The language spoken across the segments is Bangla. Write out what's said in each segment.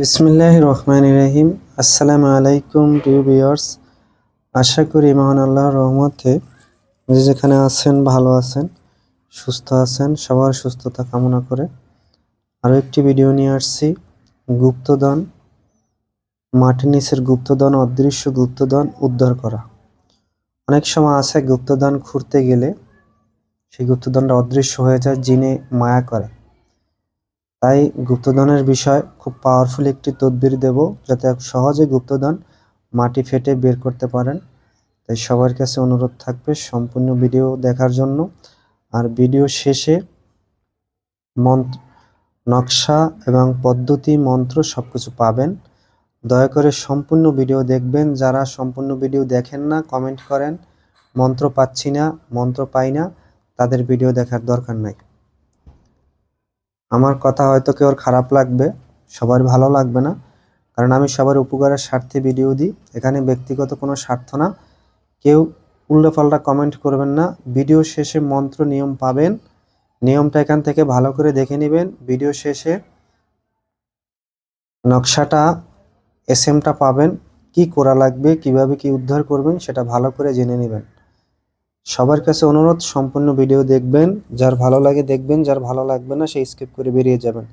বিসমিল্লাহ রহমান রহিম। আসসালামু আলাইকুম, প্রিয় ভিউয়ার্স। আশা করি মহান আল্লাহর রহমতে যে যেখানে আছেন, ভালো আছেন, সুস্থ আছেন, সবার সুস্থতা কামনা করে আরও একটি ভিডিও নিয়ে আসছি। গুপ্তধন মাটির নিচের গুপ্তধন, অদৃশ্য গুপ্তধন উদ্ধার করা। অনেক সময় আছে গুপ্তদান খুঁড়তে গেলে সেই গুপ্তধনটা অদৃশ্য হয়ে যায়, জিনে মায়া করে। তাই গুপ্তধনের বিষয় খুব পাওয়ারফুল একটি তদবির দেব যাতে সহজে গুপ্তধন মাটি ফেটে বের করতে পারেন। তাই সবার কাছে অনুরোধ থাকবে সম্পূর্ণ ভিডিও দেখার জন্য। আর ভিডিও শেষে মন্ত্র, নকশা এবং পদ্ধতি, মন্ত্র সব কিছু পাবেন। দয়া করে সম্পূর্ণ ভিডিও দেখবেন। যারা সম্পূর্ণ ভিডিও দেখেন না কমেন্ট করেন। মন্ত্র পাচ্ছি না, মন্ত্র পাই না, তাদের ভিডিও দেখার দরকার নাই। আমার কথা হয়তো কেউ খারাপ লাগবে? সবার ভালো লাগবে না। কারণ আমি সবার উপকারের স্বার্থে ভিডিও দিই। এখানে ব্যক্তিগত কোনো স্বার্থ না। কেউ উল্টোপাল্টা কমেন্ট করবেন না। ভিডিও শেষে মন্ত্র নিয়ম পাবেন। নিয়মটা এখান থেকে ভালো করে দেখে নেবেন। ভিডিও শেষে নকশাটা এস এমটা পাবেন। কি করা লাগবে? কীভাবে কি উদ্ধার করবেন? সেটা ভালো করে জেনে নেবেন। সবার কাছে অনুরোধ, সম্পূর্ণ ভিডিও দেখবেন, যার ভালো লাগে দেখবেন, যার ভালো লাগবে না সেই স্কিপ করে বেরিয়ে যাবেন।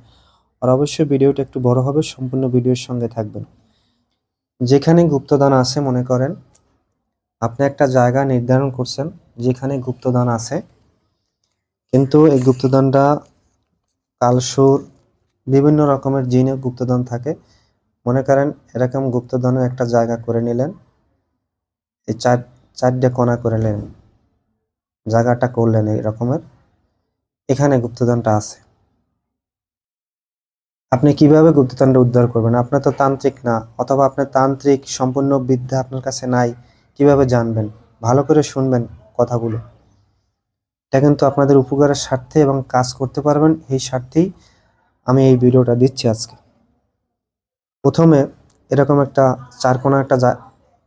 আর অবশ্যই ভিডিওটা একটু বড় হবে, সম্পূর্ণ ভিডিওর সঙ্গে থাকবেন। যেখানে গুপ্তদান আছে, মনে করেন, আপনি একটা জায়গা নির্ধারণ করছেন, যেখানে গুপ্তদান আছে, কিন্তু এই গুপ্তদানটা কালসুর বিভিন্ন রকমের জিনে গুপ্তদান থাকে। মনে করেন, এরকম গুপ্তদানের একটা জায়গা করে নিলেন, এই চার, চারটে কণা করে নিলেন। জায়গাটা করলেন এই রকমের। এখানে গুপ্তধনটা আছে। আপনি কীভাবে গুপ্তধনটা উদ্ধার করবেন? আপনার তো তান্ত্রিক না, অথবা আপনার তান্ত্রিক সম্পূর্ণ বিদ্যা আপনার কাছে নাই, কীভাবে জানবেন? ভালো করে শুনবেন কথাগুলো। এটা কিন্তু আপনাদের উপকারের স্বার্থে এবং কাজ করতে পারবেন, এই স্বার্থেই আমি এই ভিডিওটা দিচ্ছি আজকে। প্রথমে এরকম একটা চারকোনা একটা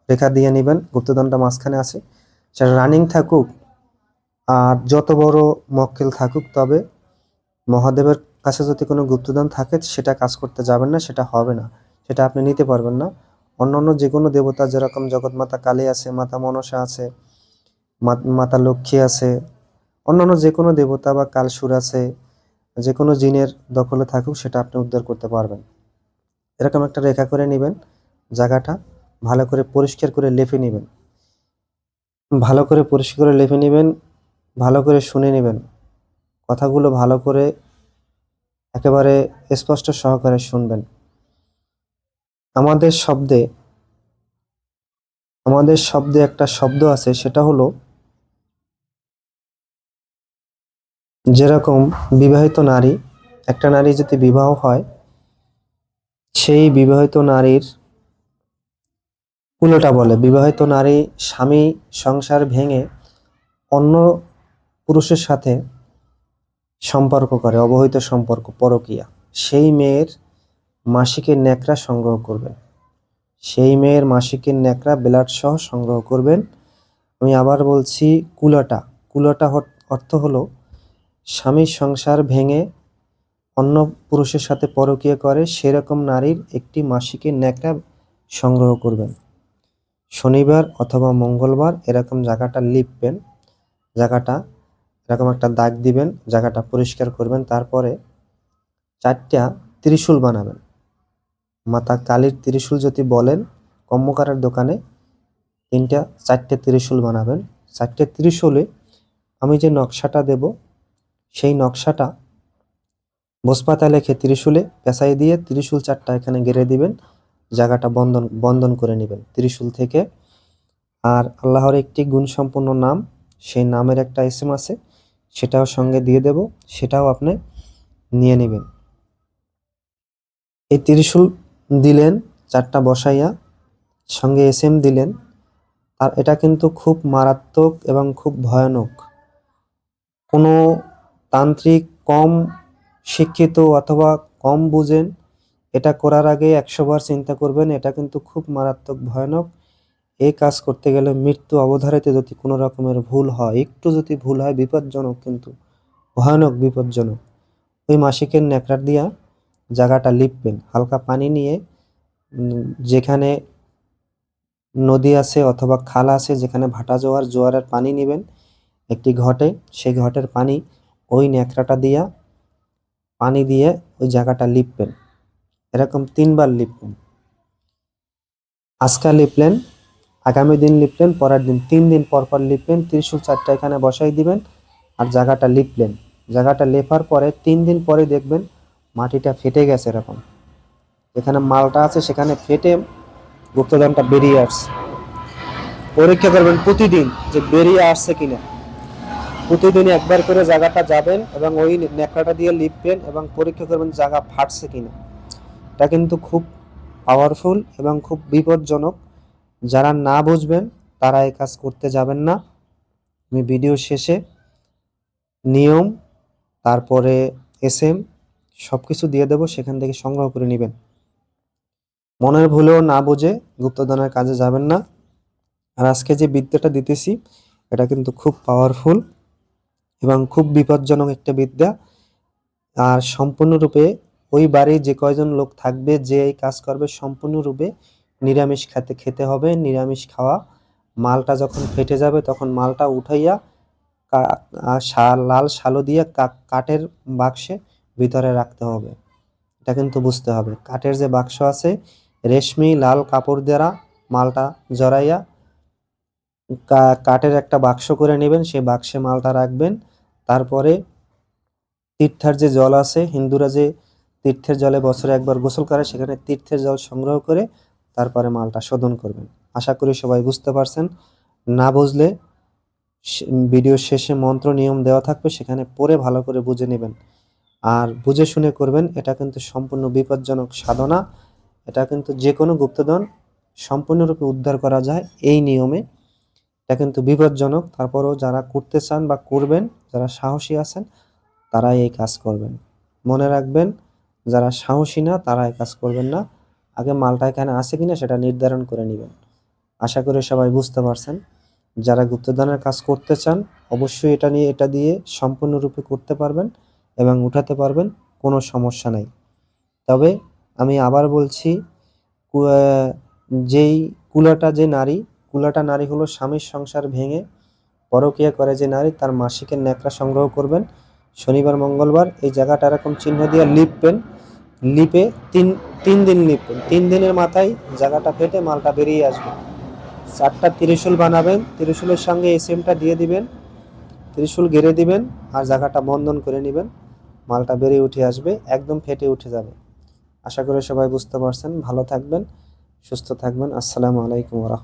রেখা দিয়ে নেবেন, গুপ্তধনটা মাঝখানে আছে। সেটা রানিং থাকুক আর যত বড় মক্কেল থাকুক, তবে মহাদেবের কাছে যদি কোনো গুপ্তদান থাকে, সেটা কাজ করতে যাবেন না, সেটা হবে না। সেটা আপনি নিতে পারবেন না। অন্যান্য যে কোনো দেবতা, যেরকম জগৎমাতা কালী আছে, মাতা মনসা আছে মাতা লক্ষ্মী আছে অন্যান্য যে কোনো দেবতা বা কালসুর আছে, যে কোনো জিনের দখলে থাকুক, সেটা আপনি উদ্ধার করতে পারবেন। এরকম একটা রেখা করে নেবেন, জায়গাটা ভালো করে পরিষ্কার করে লেপে নেবেন। ভালো করে পরিষ্কার করে লেপে নেবেন ভালো করে শুনে নেবেন। কথাগুলো ভালো করে একেবারে স্পষ্ট সহকারে শুনবেন। আমাদের শব্দে আমাদের শব্দে একটা শব্দ আছে, সেটা হলো যেরকম বিবাহিত নারী, একটা নারী যদি বিবাহ হয়, সেই বিবাহিত নারীর উল্টোটা বলে। বিবাহিত নারী স্বামী সংসার ভেঙে অন্য পুরুষের সাথে সম্পর্ক করে, অবহিত সম্পর্ক, পরকিয়া। সেই মেয়ের মাসিকের ন্যাকড়া সংগ্রহ করবেন। সেই মেয়ের মাসিকের ন্যাকড়া ব্লাড সহ সংগ্রহ করবেন। আমি আবার বলছি কুলাটা। কুলাটা অর্থ হলো স্বামীর সংসার ভেঙে অন্য পুরুষের সাথে পরকীয়া করে সেরকম নারীর একটি মাসিকের ন্যাকড়া সংগ্রহ করবেন। শনিবার অথবা মঙ্গলবার এরকম জায়গাটা লিপবেন জায়গাটা এরকম একটা দাগ দিবেন, জায়গাটা পরিষ্কার করবেন, তারপরে চারটা ত্রিশূল বানাবেন। মাতা কালীর ত্রিশূল যদি বলেন কম্মকারের দোকানে তিনটা, চারটে ত্রিশূল বানাবেন। চারটে ত্রিশূলে আমি যে নকশাটা দেব, সেই নকশাটা বসপাতা লেখে ত্রিশূলে পেঁচাই দিয়ে ত্রিশূল চারটা এখানে গেড়ে দিবেন, জায়গাটা বন্ধন বন্ধন করে নেবেন ত্রিশূল থেকে। আর আল্লাহর একটি গুণসম্পন্ন নাম, সেই নামের একটা এস এম আছে সেটাও সঙ্গে দিয়ে দেব, সেটাও আপনি নিয়ে নেবেন। এই ত্রিশূল দিলেন, চারটা বসাইয়া সঙ্গে এস এম দিলেন, আর এটা কিন্তু খুব মারাত্মক এবং খুব ভয়ানক। কোনো তান্ত্রিক কম শিক্ষিত অথবা কম বুঝেন, এটা করার আগে একশোবার চিন্তা করবেন, এটা কিন্তু খুব মারাত্মক, ভয়ানক। এই কাজ করতে গেলে মৃত্যু অবধারিত যদি কোনো রকমের ভুল হয়, একটু যদি ভুল হয়, বিপজ্জনক কিন্তু, ভয়ানক বিপজ্জনক। ওই মাসিকের ন্যাকড়া দিয়া জায়গাটা লিপবেন, হালকা পানি নিয়ে যেখানে নদী আছে অথবা খাল আছে, যেখানে ভাটা জোয়ার, জোয়ারের পানি নেবেন একটি ঘটে, সেই ঘটের পানি ওই ন্যাকড়াটা দিয়া, পানি দিয়ে ওই জায়গাটা লিপবেন। এরকম তিনবার লিপবেন। আজকা লিপলেন আগামী দিন লিপলেন পরের দিন তিন দিন পর পর লিপলেন ত্রিশূল চারটা এখানে বসাই দিবেন আর জায়গাটা লিপলেন জায়গাটা লেপার পরে তিন দিন পরে দেখবেন মাটিটা ফেটে গেছে এরকম। যেখানে মালটা আছে সেখানে ফেটে গুপ্তধনটা বেরিয়ে আসছে। পরীক্ষা করবেন প্রতিদিন যে বেরিয়ে আসছে কিনা। প্রতিদিন একবার করে জায়গাটা যাবেন এবং ওই ন্যাকড়াটা দিয়ে লিপবেন এবং পরীক্ষা করবেন জায়গা ফাটছে কিনা। এটা কিন্তু খুব পাওয়ারফুল এবং খুব বিপজ্জনক যারা না বুঝবেন, তারা এই কাজ করতে যাবেন না। আমি ভিডিও শেষে নিয়ম, তারপরে এস এম সব কিছু দিয়ে দেবো, সেখান থেকে সংগ্রহ করে নেবেন। মনের ভুলেও না বুঝে গুপ্তধনের কাজে যাবেন না। আর আজকে যে বিদ্যাটা দিতেছি, এটা কিন্তু খুব পাওয়ারফুল এবং খুব বিপজ্জনক একটা বিদ্যা। আর সম্পূর্ণরূপে ওই বাড়ির যে কয়জন লোক থাকবে, যে এই কাজ করবে, সম্পূর্ণরূপে নিরামিষ খেতে খেতে হবে, নিরামিষ খাওয়া। মালটা যখন ফেটে যাবে, তখন মালটা উঠাইয়া লাল শালো দিয়ে কাঠের বাক্সে ভিতরে রাখতে হবে। এটা কিন্তু বুঝতে হবে। কাঠের যে বাক্স আছে, রেশমি লাল কাপড় দ্বারা মালটা জড়াইয়া কাঠের একটা বাক্স করে নেবেন। সেই বাক্সে মালটা রাখবেন। তারপরে তীর্থের যে জল আছে, হিন্দুরা যে তীর্থের জলে বছরে একবার গোসল করে, সেখানে তীর্থের জল সংগ্রহ করে তারপরে মালটা শোধন করবেন। আশা করি সবাই বুঝতে পারছেন। না বুঝলে ভিডিওর শেষে মন্ত্র নিয়ম দেওয়া থাকবে, সেখানে পড়ে ভালো করে বুঝে নেবেন। আর বুঝে শুনে করবেন, এটা কিন্তু সম্পূর্ণ বিপজ্জনক সাধনা। এটা কিন্তু যে কোনো গুপ্তধন সম্পূর্ণরূপে উদ্ধার করা যায় এই নিয়মে। এটা কিন্তু বিপজ্জনক। তারপরেও যারা করতে চান বা করবেন, যারা সাহসী আছেন, তারাই এই কাজ করবেন। মনে রাখবেন, যারা সাহসী না, তারা এই কাজ করবেন না। আগে মালটা এখানে আছে কিনা সেটা নির্ধারণ করে নেবেন। আশা করি সবাই বুঝতে পারছেন। যারা গুপ্তধনের কাজ করতে চান, অবশ্যই এটা নিয়ে, এটা দিয়ে সম্পূর্ণরূপে করতে পারবেন এবং উঠাতে পারবেন, কোনো সমস্যা নাই। তবে আমি আবার বলছি যেই কুলাটা যে নারী, কুলাটা নারী হলো স্বামীর সংসার ভেঙে পরকীয়া করে যে নারী, তার মাসিকের ন্যাকড়া সংগ্রহ করবেন। শনিবার, মঙ্গলবার এই জায়গাটা এরকম চিহ্ন দিয়ে লিপবেন লিপে তিন তিন দিন লিপবেন তিন দিনের মাথায় জায়গাটা ফেটে মালটা বেরিয়ে আসবে। চারটা ত্রিশূল বানাবেন, ত্রিশূলের সঙ্গে এসএমটা দিয়ে দিবেন, ত্রিশূল গেড়ে দিবেন আর জায়গাটা বন্ধন করে নেবেন, মালটা বেরিয়ে উঠে আসবে, একদম ফেটে উঠে যাবে। আশা করি সবাই বুঝতে পারছেন। ভালো থাকবেন, সুস্থ থাকবেন। আসসালামু আলাইকুম রাহমাতুল্লাহ।